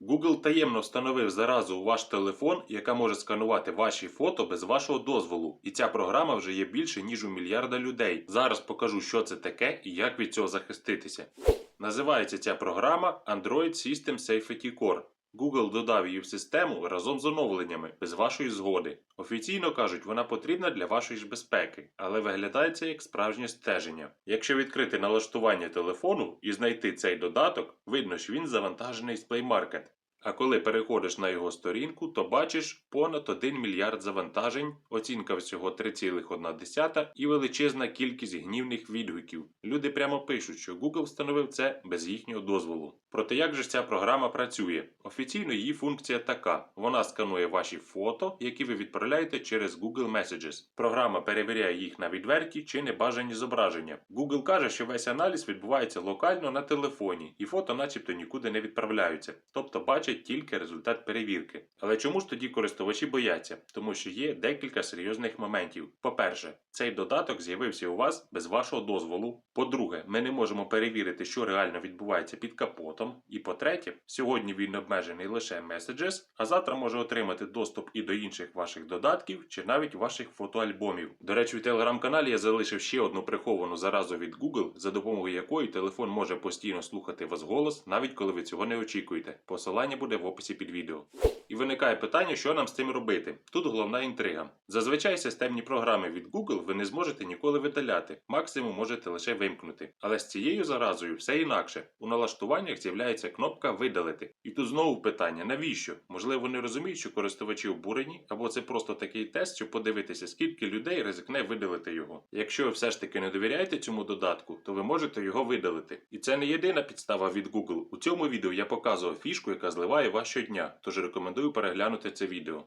Google таємно встановив заразу у ваш телефон, яка може сканувати ваші фото без вашого дозволу. І ця програма вже є більше, ніж у мільярда людей. Зараз покажу, що це таке і як від цього захиститися. Називається ця програма Android System Safety Core. Google додав її в систему разом з оновленнями без вашої згоди. Офіційно кажуть, вона потрібна для вашої ж безпеки, але виглядається як справжнє стеження. Якщо відкрити налаштування телефону і знайти цей додаток, видно, що він завантажений з Play Market. А коли переходиш на його сторінку, то бачиш понад 1 мільярд завантажень, оцінка всього 3,1 і величезна кількість гнівних відгуків. Люди прямо пишуть, що Google встановив це без їхнього дозволу. Проте як же ця програма працює? Офіційно її функція така: вона сканує ваші фото, які ви відправляєте через Google Messages. Програма перевіряє їх на відверті чи небажані зображення. Google каже, що весь аналіз відбувається локально на телефоні, і фото, начебто, нікуди не відправляються, тобто бачать тільки результат перевірки. Але чому ж тоді користувачі бояться? Тому що є декілька серйозних моментів. По-перше, цей додаток з'явився у вас без вашого дозволу. По-друге, ми не можемо перевірити, що реально відбувається під капотом. І по-третє, сьогодні він обмежений лише Messages, а завтра може отримати доступ і до інших ваших додатків чи навіть ваших фотоальбомів. До речі, у телеграм-каналі я залишив ще одну приховану заразу від Google, за допомогою якої телефон може постійно слухати вас голос, навіть коли ви цього не очікуєте. Посилання буде в описі під відео. І виникає питання, що нам з цим робити. Тут головна інтрига. Зазвичай системні програми від Google ви не зможете ніколи видаляти, максимум можете лише вимкнути. Але з цією заразою все інакше. У налаштуваннях з'являється кнопка Видалити. І тут знову питання: навіщо? Можливо, вони розуміють, що користувачі обурені, або це просто такий тест, щоб подивитися, скільки людей ризикне видалити його. Якщо ви все ж таки не довіряєте цьому додатку, то ви можете його видалити. І це не єдина підстава від Google. У цьому відео я показував фішку, яка зливає вас щодня, тож рекомендую переглянути це відео.